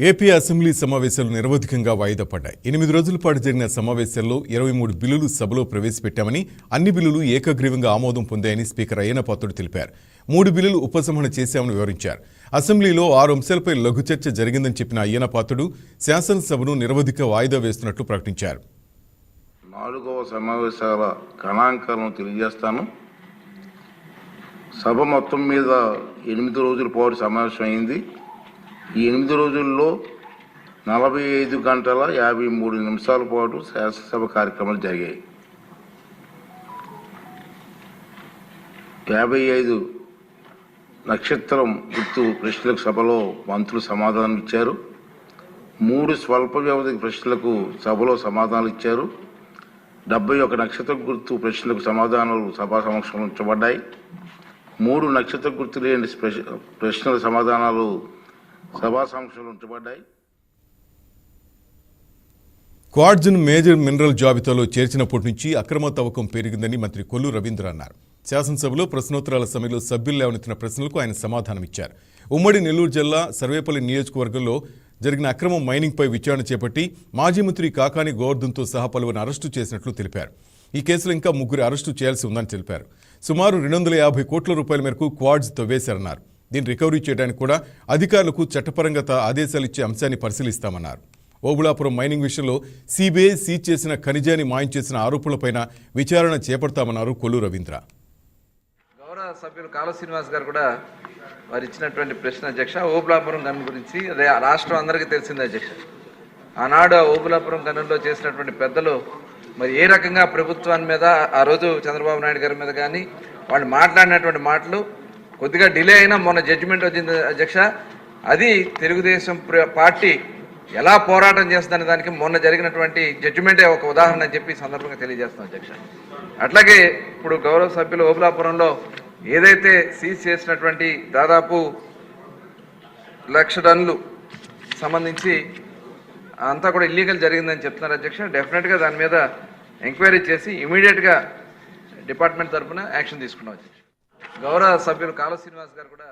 AP assembly సమావేశాలు నిరవధికంగా వాయిదా పడ్డాయి. ఎనిమిది రోజుల పాటు జరిగిన సమావేశాల్లో ఇరవై మూడు బిల్లులు సభలో ప్రవేశపెట్టామని అన్ని బిల్లులు ఏకగ్రీవంగా ఆమోదం పొందాయని స్పీకర్ అయ్యన పాత్రుడు తెలిపారు. మూడు బిల్లులు ఉపసంహరణ చేశామని వివరించారు. అసెంబ్లీలో ఆరు అంశాలపై లఘు చర్చ జరిగిందని చెప్పిన అయ్యన పాత్రుడు శాసనసభను నిరవధిక వాయిదా వేస్తున్నట్లు ప్రకటించారు. నాలుగవ సమావేశాల గణాంకాలను తెలియజేస్తాను. సభ మొత్తం మీద ఎనిమిది రోజుల పాటు సమావేశం అయింది ఈ ఎనిమిది రోజుల్లో నలభై ఐదు గంటల యాభై మూడు నిమిషాల పాటు శాసనసభ కార్యక్రమాలు జరిగాయి. యాభై ఐదు నక్షత్రం గుర్తు ప్రశ్నలకు సభలో మంత్రులు సమాధానం ఇచ్చారు. మూడు స్వల్ప వ్యవధి ప్రశ్నలకు సభలో సమాధానాలు ఇచ్చారు. డెబ్బై ఒక నక్షత్ర గుర్తు ప్రశ్నలకు సమాధానాలు సభా సమక్షంలో ఉంచబడ్డాయి. మూడు నక్షత్ర గుర్తు లేని ప్రశ్నల సమాధానాలు సభా ఉంచబడ్డాయి క్వాడ్జన్ మేజర్ మినరల్ జాబితాలో చేర్చినప్పటి నుంచి అక్రమ తవ్వకం పెరిగిందని మంత్రి కొల్లు రవీంద్ర అన్నారు. శాసనసభలో ప్రశ్నోత్తరాల సమయంలో సభ్యులు లేవనెత్తిన ప్రశ్నలకు ఆయన సమాధానమిచ్చారు. ఉమ్మడి నెల్లూరు జిల్లా సర్వేపల్లి నియోజకవర్గంలో జరిగిన అక్రమ మైనింగ్పై విచారణ చేపట్టి మాజీ మంత్రి కాకాని గోవర్ధన్తో సహా పలువురిని అరెస్టు చేసినట్లు తెలిపారు. ఈ కేసులో ఇంకా ముగ్గురు అరెస్టు చేయాల్సి ఉందని తెలిపారు. సుమారు రెండు వందల యాభై కోట్ల రూపాయల మేరకు క్వాడ్స్ తవ్వేశారన్నారు దీన్ని రికవరీ చేయడానికి కూడా అధికారులకు చట్టపరంగా ఆదేశాలు ఇచ్చే అంశాన్ని పరిశీలిస్తామన్నారు. ఓబుళాపురం మైనింగ్ విషయంలో సిబిఐ సీజ్ చేసిన ఖనిజాన్ని మాయం చేసిన ఆరోపణలపైన విచారణ చేపడతామన్నారు కొల్లు రవీంద్ర. గౌరవ సభ్యులు కాళ శ్రీనివాస్ గారు కూడా వారు ఇచ్చినటువంటి ప్రశ్న అధ్యక్ష. ఓబులాపురం గన్ గురించి అదే రాష్ట్రం అందరికీ తెలిసింది అధ్యక్ష. ఆనాడు ఆ ఓబులాపురం గనుల్లో చేసినటువంటి పెద్దలు మరి ఏ రకంగా ప్రభుత్వాన్ని మీద ఆ రోజు చంద్రబాబు నాయుడు గారి మీద కానీ వాళ్ళు మాట్లాడినటువంటి మాటలు కొద్దిగా డిలే అయినా మొన్న జడ్జిమెంట్ వచ్చింది అధ్యక్ష. అది తెలుగుదేశం పార్టీ ఎలా పోరాటం చేస్తుందనే దానికి మొన్న జరిగినటువంటి జడ్జిమెంటే ఒక ఉదాహరణ అని చెప్పి సందర్భంగా తెలియజేస్తున్నాం అధ్యక్ష. అట్లాగే ఇప్పుడు గౌరవ సభ్యులు ఓబులాపురంలో ఏదైతే సీజ్ చేసినటువంటి దాదాపు లక్ష టన్నులు సంబంధించి అంతా కూడా ఇల్లీగల్ జరిగిందని చెప్తున్నారు అధ్యక్ష. డెఫినెట్గా దాని మీద ఎంక్వైరీ చేసి ఇమీడియట్గా డిపార్ట్మెంట్ తరఫున యాక్షన్ తీసుకున్నాం అధ్యక్ష. గౌరవ సభ్యులు శ్రీనివాస్ గారు కూడా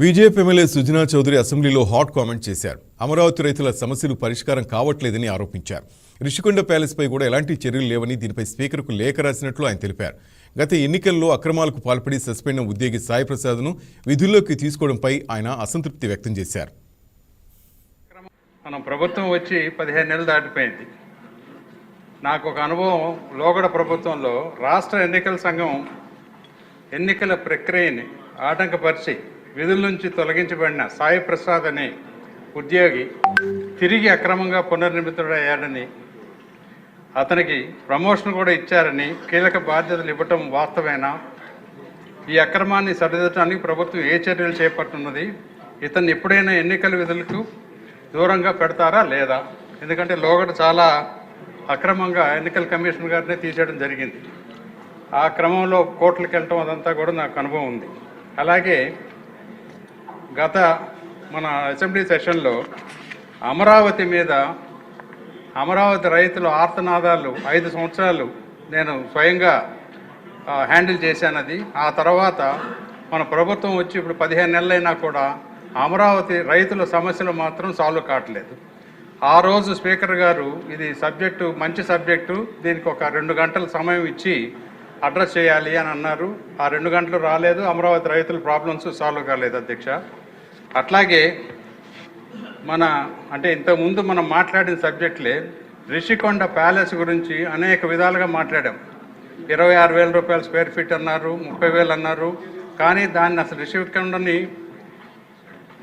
బీజేపీ ఎమ్మెల్యే సుజనా చౌదరి అసెంబ్లీలో హాట్ కామెంట్ చేశారు. అమరావతి రైతుల సమస్యలు పరిష్కారం కావట్లేదని ఆరోపించారు. రిషికొండ ప్యాలెస్పై కూడా ఎలాంటి చర్యలు లేవని దీనిపై స్పీకర్కు లేఖ రాసినట్లు ఆయన తెలిపారు. గత ఎన్నికల్లో అక్రమాలకు పాల్పడి సస్పెండ్ అయిన ఉద్యోగి సాయి ప్రసాద్ను విధుల్లోకి తీసుకోవడంపై ఆయన అసంతృప్తి వ్యక్తం చేశారు. మనం ప్రభుత్వం వచ్చి పదిహేను నెలలు దాటిపోయింది. నాకు ఒక అనుభవం లోగడ ప్రభుత్వంలో రాష్ట్ర ఎన్నికల సంఘం ఎన్నికల ప్రక్రియని ఆటంకపరిచి విధుల నుంచి తొలగించబడిన సాయి ప్రసాద్ అనే ఉద్యోగి తిరిగి అక్రమంగా పునర్నిర్మితుడయ్యాడని అతనికి ప్రమోషన్ కూడా ఇచ్చారని కీలక బాధ్యతలు ఇవ్వటం వాస్తవేనా? ఈ అక్రమాన్ని సరిదిద్దడానికి ప్రభుత్వం ఏ చర్యలు చేపట్టున్నది? ఇతన్ని ఎప్పుడైనా ఎన్నికల విధులకు దూరంగా పెడతారా లేదా? ఎందుకంటే లోగడ చాలా అక్రమంగా ఎన్నికల కమిషనర్ గారినే తీసేయడం జరిగింది. ఆ క్రమంలో కోర్టులకు వెళ్ళటం అదంతా కూడా నాకు అనుభవం ఉంది. అలాగే గత మన అసెంబ్లీ సెషన్లో అమరావతి మీద అమరావతి రైతుల ఆర్తనాదాలు ఐదు సంవత్సరాలు నేను స్వయంగా హ్యాండిల్ చేశాను అది. ఆ తర్వాత మన ప్రభుత్వం వచ్చి ఇప్పుడు పదిహేను నెలలైనా కూడా అమరావతి రైతుల సమస్యలు మాత్రం సాల్వ్ కావట్లేదు. ఆ రోజు స్పీకర్ గారు ఇది సబ్జెక్టు మంచి సబ్జెక్టు దీనికి ఒక రెండు గంటల సమయం ఇచ్చి అడ్రస్ చేయాలి అని అన్నారు. ఆ రెండు గంటలు రాలేదు. అమరావతి రైతుల ప్రాబ్లమ్స్ సాల్వ్ కాలేదు అధ్యక్ష. అట్లాగే మన అంటే ఇంతకుముందు మనం మాట్లాడిన సబ్జెక్ట్లే రిషికొండ ప్యాలెస్ గురించి అనేక విధాలుగా మాట్లాడాం. ఇరవై ఆరు వేల రూపాయల స్క్వేర్ ఫీట్ అన్నారు ముప్పై వేలు అన్నారు. కానీ దాన్ని అసలు రిషికొండని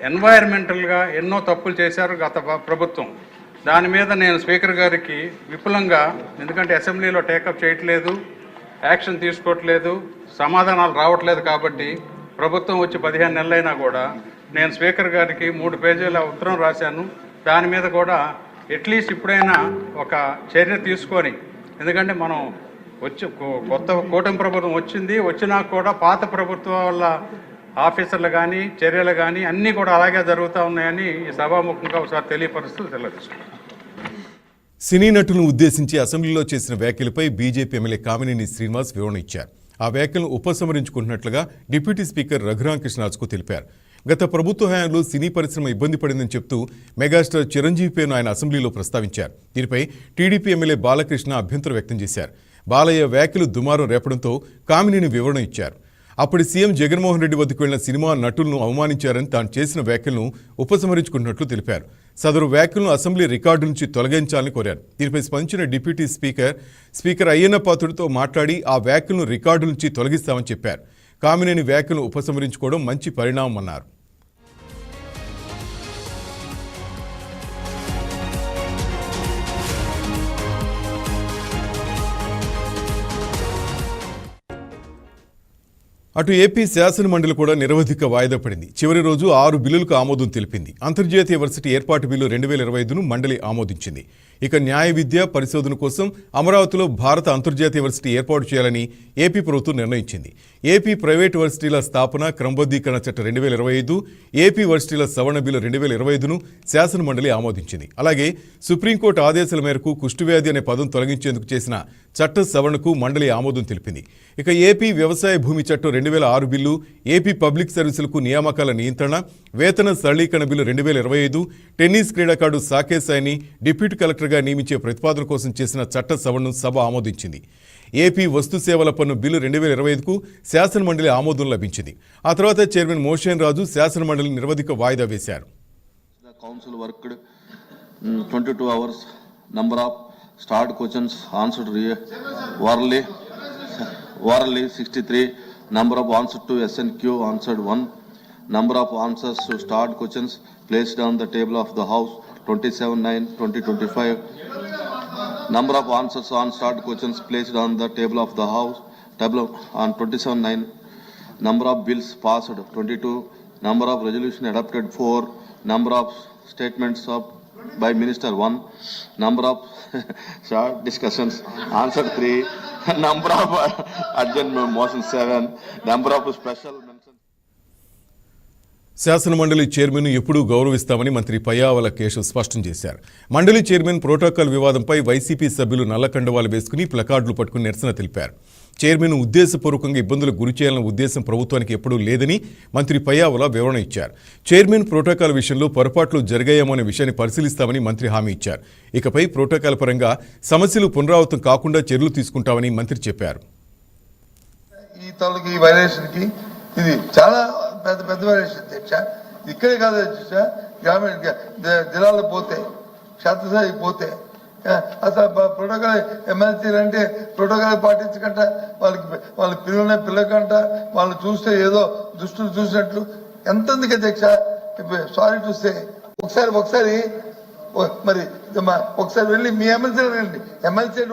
ఎన్వైర్మెంటల్గా ఎన్నో తప్పులు చేశారు గత ప్రభుత్వం. దాని మీద నేను స్పీకర్ గారికి విపులంగా ఎందుకంటే అసెంబ్లీలో టేకప్ చేయట్లేదు యాక్షన్ తీసుకోవట్లేదు సమాధానాలు రావట్లేదు కాబట్టి ప్రభుత్వం వచ్చి పదిహేను నెలలైనా కూడా నేను స్పీకర్ గారికి మూడు పేజీల ఉత్తరం రాశాను. దాని మీద కూడా అట్లీస్ట్ ఇప్పుడైనా ఒక చర్య తీసుకొని ఎందుకంటే మనం వచ్చి కొత్త కూటమి ప్రభుత్వం వచ్చింది వచ్చినా కూడా పాత ప్రభుత్వం వల్ల ఆఫీసర్లు కానీ చర్యలు కానీ అన్నీ కూడా అలాగే జరుగుతూ ఉన్నాయని ఈ సభాముఖంగా ఒకసారి తెలియపరుస్తూ తెలియజేస్తున్నాను సినీ నటులను ఉద్దేశించి అసెంబ్లీలో చేసిన వ్యాఖ్యలపై బీజేపీ ఎమ్మెల్యే కామినేని శ్రీనివాస్ వివరణ ఇచ్చారు. ఆ వ్యాఖ్యలను ఉపసంహరించుకుంటున్నట్లుగా డిప్యూటీ స్పీకర్ రఘురామకృష్ణరాజుకు తెలిపారు. గత ప్రభుత్వ హయాంలో సినీ పరిశ్రమ ఇబ్బంది పడిందని చెప్తూ మెగాస్టార్ చిరంజీవి పేరును ఆయన అసెంబ్లీలో ప్రస్తావించారు. దీనిపై టీడీపీ ఎమ్మెల్యే బాలకృష్ణ అభ్యంతరం వ్యక్తం చేశారు. బాలయ్య వ్యాఖ్యలు దుమారం రేపడంతో కామినేని వివరణ ఇచ్చారు. అప్పటి సీఎం జగన్మోహన్ రెడ్డి వద్దకు వెళ్ళిన సినిమా నటులను అవమానించారని తాను చేసిన వ్యాఖ్యలను ఉపసంహరించుకున్నట్లు తెలిపారు. సదరు వ్యాఖ్యలను అసెంబ్లీ రికార్డు నుంచి తొలగించాలని కోరారు. దీనిపై స్పందించిన డిప్యూటీ స్పీకర్ స్పీకర్ అయ్యన్న పాత్రుడితో మాట్లాడి ఆ వ్యాఖ్యలను రికార్డు నుంచి తొలగిస్తామని చెప్పారు. కామినేని వ్యాఖ్యలను ఉపసంహరించుకోవడం మంచి పరిణామం అన్నారు. అటు ఏపీ శాసన మండలి కూడా నిరవధిక వాయిదా పడింది. చివరి రోజు ఆరు బిల్లులకు ఆమోదం తెలిపింది. అంతర్జాతీయ వర్సిటీ ఏర్పాటు బిల్లు రెండు వేల ఇరవై ఐదును మండలి ఆమోదించింది. ఇక న్యాయ విద్య పరిశోధన కోసం అమరావతిలో భారత అంతర్జాతీయ వర్సిటీ ఏర్పాటు చేయాలని ఏపీ ప్రభుత్వం నిర్ణయించింది. ఏపీ ప్రైవేట్ వర్సిటీల స్థాపన క్రమబద్ధీకరణ చట్టం రెండు వేల ఇరవై ఐదు ఏపీ వర్సిటీల సవరణ బిల్లు రెండు వేల ఇరవై ఐదును శాసన మండలి ఆమోదించింది. అలాగే సుప్రీంకోర్టు ఆదేశాల మేరకు కుష్టువ్యాధి అనే పదం తొలగించేందుకు చేసిన చట్ట సవరణకు మండలి ఆమోదం తెలిపింది. ఇక ఏపీ వ్యవసాయ భూమి చట్టం రెండు రెండు వేల ఆరు బిల్లు ఏపీ పబ్లిక్ సర్వీసులకు నియామకాల నియంత్రణ వేతన సరళీకరణ బిల్లు రెండు వేల ఇరవై ఐదు టెన్నిస్ క్రీడాకారుడు సాకేత్ సాయిని డిప్యూటీ కలెక్టర్గా నియమించే ప్రతిపాదన కోసం చేసిన చట్ట సవరణను సభ ఆమోదించింది ఏపీ వస్తు సేవల పన్ను బిల్లు రెండు వేల ఇరవై ఐదుకు శాసనమండలి ఆమోదం లభించింది ఆ తర్వాత చైర్మన్ మోషన్ రాజు శాసనమండలి నిర్వధిక నిరవధిక వాయిదా వేశారు The council worked mm, 22 hours. Number of starred questions answered re- orally, orally 63. Number of answered to SNQ answered 1. Number of answers to starred questions placed on the table of the House 27-9-2025. Number of answers on starred questions placed on the table of the House table on 27-9. Number of bills passed 22. Number of resolution adopted 4. Number of statements of by minister 1. Number of short discussions answered 3. Number of uh, adjournment motion 7. Number of special శాసనమండలి శాసన మండలి chairman ఎప్పుడూ గౌరవిస్తామని మంత్రి పయ్యావల కేశవ్ స్పష్టం చేశారు. మండలి chairman protocol వివాదంపై YCP సభ్యులు నల్లకండవాలు వేసుకుని ప్లకార్డులు పట్టుకుని నిరసన తెలిపారు. చైర్మన్ ఉద్దేశపూర్వకంగా ఇబ్బందులకు గురి చేయాలన్న ఉద్దేశం ప్రభుత్వానికి ఎప్పుడూ లేదని మంత్రి పయ్యావుల వివరణ ఇచ్చారు. చైర్మన్ ప్రోటోకాల్ విషయంలో పొరపాట్లు జరిగాయేమో అనే విషయాన్ని పరిశీలిస్తామని మంత్రి హామీ ఇచ్చారు. ఇకపై ప్రోటోకాల్ పరంగా సమస్యలు పునరావృతం కాకుండా చర్యలు తీసుకుంటామని మంత్రి చెప్పారు. ఈ తాలూకు ఈ వైలేషన్కి ఇది చాలా పెద్ద పెద్ద వైలేషన్ అధ్యక్ష ఇక్కడే కాదు అధ్యక్ష గ్రామీణ జ- పోతే క్షేత్రస్థాయికి పోతే అసలు ప్రోటోకాల్ ఎమ్మెల్సీలు అంటే ప్రోటోకాల్ పాటించకంట. వాళ్ళకి వాళ్ళ పిల్లల పిల్లకంట వాళ్ళు చూస్తే ఏదో దుష్టులు చూసినట్లు. ఎంతెందుకు అధ్యక్ష? సారీ చూస్తే ఒకసారి ఒకసారి ఓ- మరి మా- ఒకసారి వెళ్ళి మీ ఎమ్మెల్సీ రండి. ఎమ్మెల్సీ